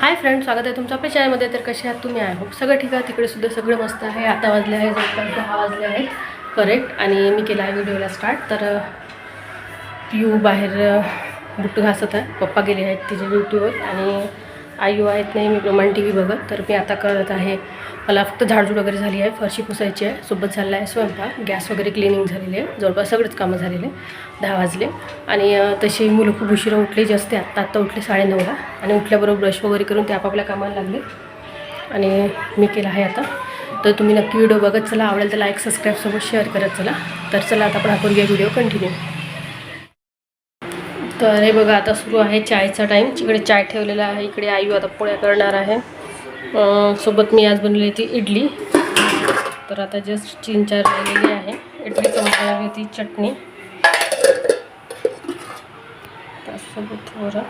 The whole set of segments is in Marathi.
हाय फ्रेंड स्वागत आहे तुमचं आपल्या चॅनलमध्ये तर कसे आहात तुम्ही? आहे होप सगळं ठीक आहे तिकडे सुद्धा सगळं मस्त आहे. आता वाजले आहे जवळपास दहा वाजले आहेत. करेक्ट आणि मी केला आहे व्हिडिओला स्टार्ट तर अ, पिऊ बाहेर बुट्टू घासत आहे. पप्पा गेले आहेत तिच्या ड्युटीवर. आणि आई आहेत नाही मी प्रमाण टी व्ही बघत तर मी आता करत आहे. मला फक्त झाडझूड वगैरे झाली आहे फरशी पुसायची आहे सोबत झालेला आहे स्वयंपाक गॅस वगैरे क्लिनिंग झालेली आहे जवळपास सगळेच कामं झालेले दहा वाजले. आणि तशी मुलं खूप उशिरा उठले जास्त आत्ता आत्ता उठले साडेनऊला. आणि उठल्याबरोबर ब्रश वगैरे करून ते आपापल्या कामाला लागले. आणि मी केलं आहे आता. तर तुम्ही नक्की व्हिडिओ बघत चला आवडेल तर लाईक सबस्क्राईबसोबत शेअर करत चला. तर चला आता आपण आपण घ्या व्हिडिओ कंटिन्यू तर हे बघा आता सुरू आहे चायचा टाईम इकडे चाय ठेवलेला आहे. इकडे आई आता पोळ्या करणार आहे. सोबत मी आज बनवली होती इडली. तर आता जस्ट तीन चार राहिलेली आहे. इडली संपवली होती चटणी. त्यासोबत थोडं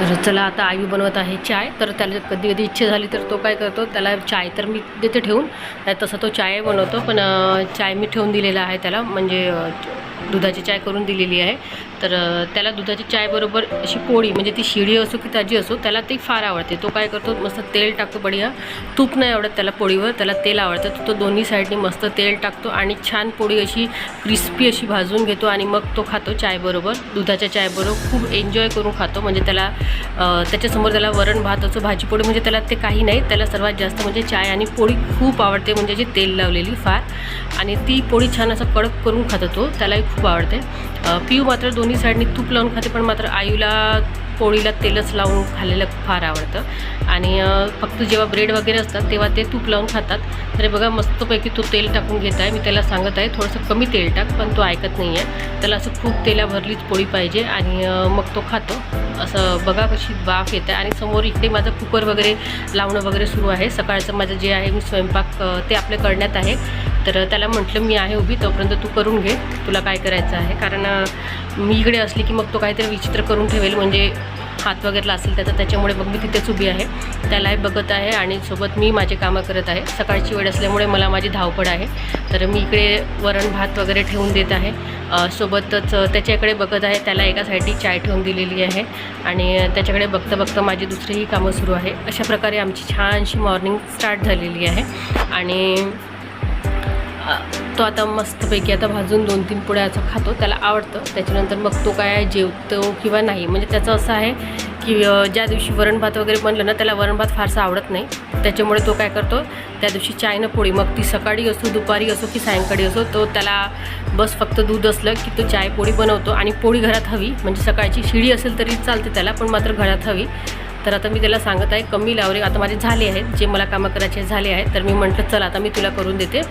तर चला आता आई बनवत आहे चाय. तर त्याला कधी कधी इच्छा झाली तर तो काय करतो त्याला चाय तर मी देते ठेवून. तसा तो चाय बनवतो पण चाय मी ठेवून दिलेला आहे त्याला. म्हणजे दुधाची चाय करून दिलेली आहे. तर त्याला दुधाची चायबरोबर अशी पोळी म्हणजे ती शिडी असो की ताजी असो त्याला ती फार आवडते. तो काय करतो मस्त तेल टाकतो बढिया तूप नाही आवडत त्याला पोळीवर त्याला तेल आवडतं. तो दोन्ही साईडनी मस्त तेल टाकतो आणि छान पोळी अशी क्रिस्पी अशी भाजून घेतो आणि मग तो खातो चायबरोबर दुधाच्या चायबरोबर खूप एन्जॉय करून खातो. म्हणजे त्याला त्याच्यासमोर त्याला वरण भात असो भाजी पोळी म्हणजे त्याला ते काही नाही. त्याला सर्वात जास्त म्हणजे चाय आणि पोळी खूप आवडते म्हणजे अशी तेल लावलेली फार. आणि ती पोळी छान असं कडक करून खातो तो. त्यालाही खूप आवडते. पिऊ मात्र दोन्ही साईडनी तूप लावून खाते पण मात्र आईला पोळीला तेलच लावून खाल्लेलं फार आवडतं. आणि फक्त जेव्हा ब्रेड वगैरे असतात तेव्हा ते तूप लावून खातात. तर बघा मस्तपैकी तो तेल टाकून घेत आहे. मी त्याला सांगत आहे थोडंसं कमी तेल टाक पण तो ऐकत नाही आहे. त्याला असं खूप तेला भरलीच पोळी पाहिजे आणि मग तो खातो. असं बघा कशी वाफ येते आणि समोर इकडे माझं कुकर वगैरे लावणं वगैरे सुरू आहे. सकाळचं माझं जे आहे मी स्वयंपाक ते आपलं करण्यात आहे. तर त्याला म्हटलं मी आहे उभी तोपर्यंत तू करून घे. तुला काय करायचं आहे? कारण मी इकडे असली की मग तो काहीतरी विचित्र करून ठेवेल. म्हणजे हात वगैरेला असेल त्याचा त्याच्यामुळे मग मी तिथेच उभी आहे. त्यालाही बघत आहे आणि सोबत मी माझे कामं करत आहे. सकाळची वेळ असल्यामुळे मला माझी धावपळ आहे. तर मी इकडे वरण भात वगैरे ठेवून देत आहे. सोबतच त्याच्याकडे बघत आहे. त्याला एका साईडनी चाय ठेवून दिलेली आहे. आणि त्याच्याकडे बघता बघता माझी दुसरीही कामं सुरू आहे. अशा प्रकारे आमची छानशी मॉर्निंग स्टार्ट झालेली आहे. आणि तो आता मस्तपैकी आता भाजून दोन तीन पोळ्या असं खातो त्याला आवडतं. त्याच्यानंतर मग तो काय जेवतो किंवा नाही म्हणजे त्याचं असं आहे की ज्या दिवशी वरण भात वगैरे बनलं ना त्याला वरण भात फारसं आवडत नाही. त्याच्यामुळे तो काय करतो त्या दिवशी चायनं पोळी मग ती सकाळी असो दुपारी असो की सायंकाळी असो तो त्याला बस फक्त दूध असलं की तो चाय पोळी बनवतो. आणि पोळी घरात हवी म्हणजे सकाळची शिडी असेल तरी चालते त्याला पण मात्र घरात हवी. तर आता मी त्याला सांगत आहे कमी लावले आता माझे झाले आहेत जे मला कामं करायचे झाले आहेत तर मी म्हटलं चल आता मी तुला करून देते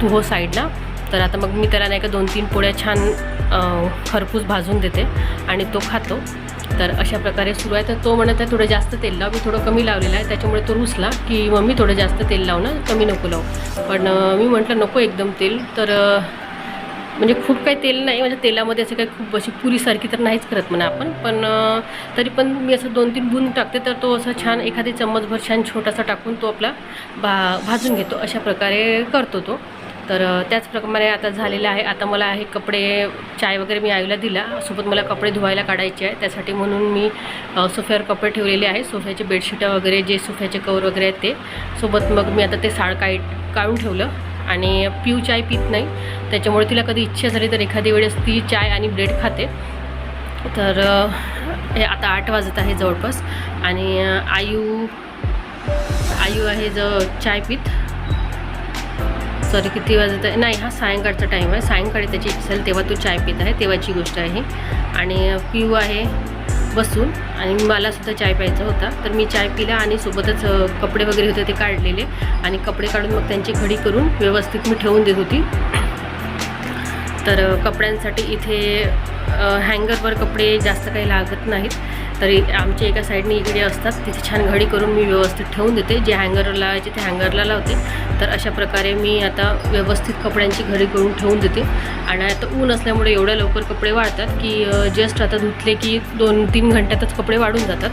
तू हो साईडला. तर आता मग मी त्याला नाही का दोन तीन पोळ्या छान खरपूस भाजून देते आणि तो खातो. तर अशा प्रकारे सुरू आहे. तर तो म्हणत आहे थोडं जास्त तेल लाव मी थोडं कमी लावलेलं आहे त्याच्यामुळे तो रुसला की मम्मी थोडं जास्त तेल लाव ना कमी नको लावू. पण मी म्हटलं नको एकदम तेल. तर म्हणजे खूप काही तेल नाही म्हणजे तेलामध्ये असं काही खूप अशी पुरीसारखी तर नाहीच करत म्हणा आपण. पण तरी पण मी असं दोन तीन बुंद टाकते तर तो असं छान एखादी चम्मचभर छान छोटासा टाकून तो आपला भा भाजून घेतो. अशा प्रकारे करतो तो. तर त्याचप्रमाणे आता झालेलं आहे. आता मला हे कपडे चाय वगैरे मी आईला दिला. सोबत मला कपडे धुवायला काढायचे आहे त्यासाठी म्हणून मी सोफ्यावर कपडे ठेवलेले आहे सोफ्याचे बेडशीटं वगैरे जे सोफ्याचे कवर वगैरे आहेत ते. सोबत मग मी आता ते साळ काय काढून ठेवलं. आणि पिऊ चाय पित नाही. त्याच्यामुळे तिला कधी इच्छा झाली तर एखादी वेळेस ती चाय आणि ब्रेड खाते. तर हे आता आठ वाजत आहे जवळपास आणि आयू आयू आहे ज चाय पित. सॉरी किती वाजत आहे? नाही हा सायंकाळचा टाईम आहे. सायंकाळी त्याची इच्छा झाली तेव्हा तो चाय पित आहे. तेव्हाची गोष्ट आहे आणि पिऊ आहे बसून आणि मला सुद्धा चाय प्यायचा होता. तर मी चाय पिला आणि सोबतच कपडे वगैरे होते ते काढलेले. आणि कपडे काढून मग त्यांची घडी करून व्यवस्थित मी ठेवून देत होती. तर कपड्यांसाठी इथे हँगरवर कपडे जास्त काही लागत नाहीत. तरी आमच्या एका साईडने इकडे असतात. तिथे छान घडी करून मी व्यवस्थित ठेवून देते. जे हँगरला लावायचे ते हँगरला लावते. तर अशा प्रकारे मी आता व्यवस्थित कपड्यांची घडी करून ठेवून देते. आणि आता ऊन असल्यामुळे एवढ्या लवकर कपडे वाढतात की जस्ट आता धुतले की दोन तीन घंट्यातच कपडे वाढून जातात.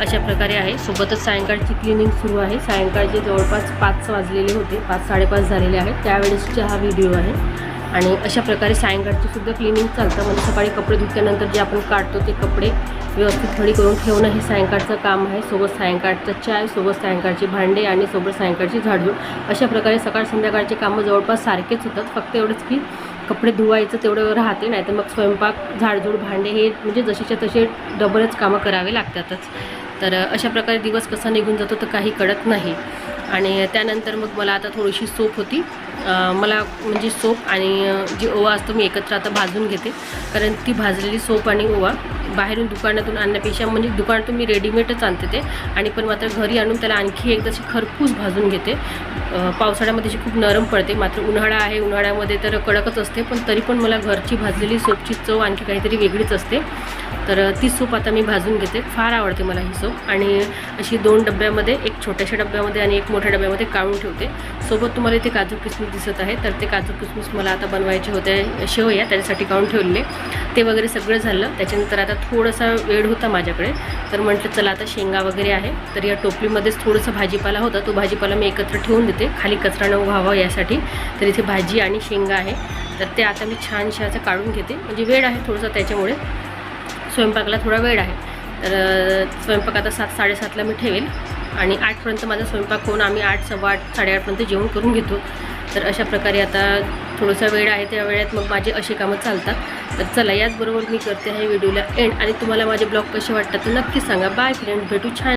अशा प्रकारे आहे. सोबतच सायंकाळची क्लिनिंग सुरू आहे. सायंकाळचे जवळपास पाच वाजलेले होते. पाच साडेपाच झालेले आहेत. त्यावेळेसचा हा व्हिडिओ आहे. आणि अशा प्रकारे सायंकाळची सुद्धा क्लिनिंग चालतं. म्हणजे सकाळी कपडे धुतल्यानंतर जे आपण काढतो ते कपडे व्यवस्थित थोडी करून ठेवणं हे सायंकाळचं काम आहे. सोबत सायंकाळचं चाय सोबत सायंकाळची भांडे आणि सोबत सायंकाळची झाडझूड. अशा प्रकारे सकाळ संध्याकाळचे कामं जवळपास सारखेच होतात. फक्त एवढंच की कपडे धुवायचं तेवढं राहते नाही तर मग स्वयंपाक झाडझूड भांडे हे म्हणजे जशीच्या तसे डबलच कामं करावे लागतातच. तर अशा प्रकारे दिवस कसा निघून जातो तर काही कळत नाही. आणि त्यानंतर मग मला आता थोडीशी सोप होती. मला म्हणजे सोप आणि जी ओवा असतो मी एकत्र आता भाजून घेते. कारण ती भाजलेली सोप आणि ओवा बाहेरून दुकानातून आणण्यापेक्षा म्हणजे दुकानातून मी रेडीमेडच आणते ते. आणि पण मात्र घरी आणून त्याला आणखी एकदा अशी खरपूस भाजून घेते. पावसाळ्यामध्ये अशी खूप नरम पडते. मात्र उन्हाळा आहे. उन्हाळ्यामध्ये तर कडकच असते. पण तरी पण मला घरची भाजलेली सोपची चव आणखी काहीतरी वेगळीच असते. तर ती सूप आता मी भाजून घेते. फार आवडते मला ही सूप. आणि अशी दोन डब्यामध्ये एक छोट्याशा डब्यामध्ये आणि एक मोठ्या डब्यामध्ये काढून ठेवते. सोबत तुम्हाला इथे काजू किसमिस दिसत आहे. तर ते काजू किसमिस मला आता बनवायचे होते शेवया त्याच्यासाठी काढून ठेवलेले ते वगैरे सगळं झालं. त्याच्यानंतर आता थोडासा वेळ होता माझ्याकडे. तर म्हटलं चला आता शेंगा वगैरे आहे. तर या टोपलीमध्येच थोडंसं भाजीपाला होता. तो भाजीपाला मी एकत्र ठेवून देते. खाली कचरा न व्हावा यासाठी. तर इथे भाजी आणि शेंगा आहे. तर ते आता मी छानशा असं काढून घेते. म्हणजे वेळ आहे थोडंसं त्याच्यामुळे. स्वयंपाकाला थोडा वेळ आहे. तर स्वयंपाक आता सात साडेसातला मी ठेवेल. आणि आठपर्यंत माझा स्वयंपाक होऊन आम्ही आठ सव्वा आठ साडेआठपर्यंत जेवण करून घेतो. तर अशा प्रकारे आता थोडासा वेळ आहे. त्या वेळेत मग माझे असे कामं चालतात. तर चला याचबरोबर मी करते आहे व्हिडिओला एंड आणि तुम्हाला माझे ब्लॉग कसे वाटतात तर नक्की सांगा. बाय फ्रेंड भेटू छान